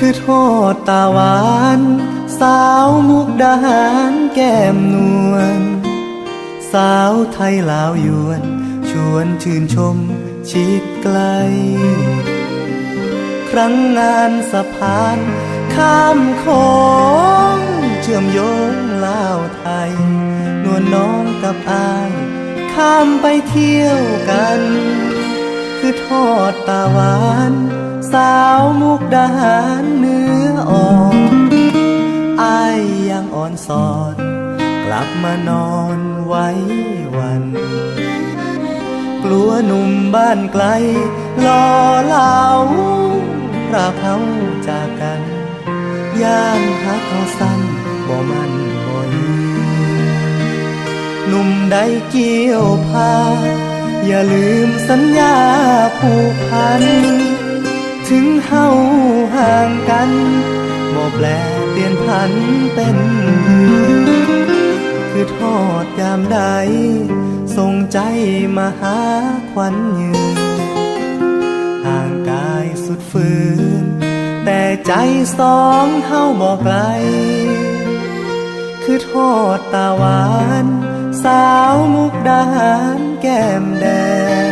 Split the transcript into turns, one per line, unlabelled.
คือโทษตาหวาน สาวมุกดาหารแก้มนวล สาวไทยลาวยวน ชวนชื่นชมชิดไกล ครั้งงานสะพาน ข้ามโค้งเชื่อมโยงลาวไทย นวลน้องกับอาย ข้ามไปเที่ยวกัน คือทอดตาหวาน สาวมุกดาหารเนื้ออ่อนอายยังอ่อนสอน กลับมานอนไว้วัน กลัวหนุ่มบ้านไกลรอเหลาพระเขาจากกันย่านหักเขาสั้นบ่มันบ่ยหนุ่มใดเกี่ยวพา อย่าลืมสัญญาผูกพัน ถึงเฮาห่างกันบ่แปลเปลี่ยนพันเป็นคือทอดยามใดส่งใจมาหาควันยืนห่างกายสุดฝืน แต่ใจสองเฮาบอกไกล คือทอดตาหวาน สาวมุกดาหารแก้มแดง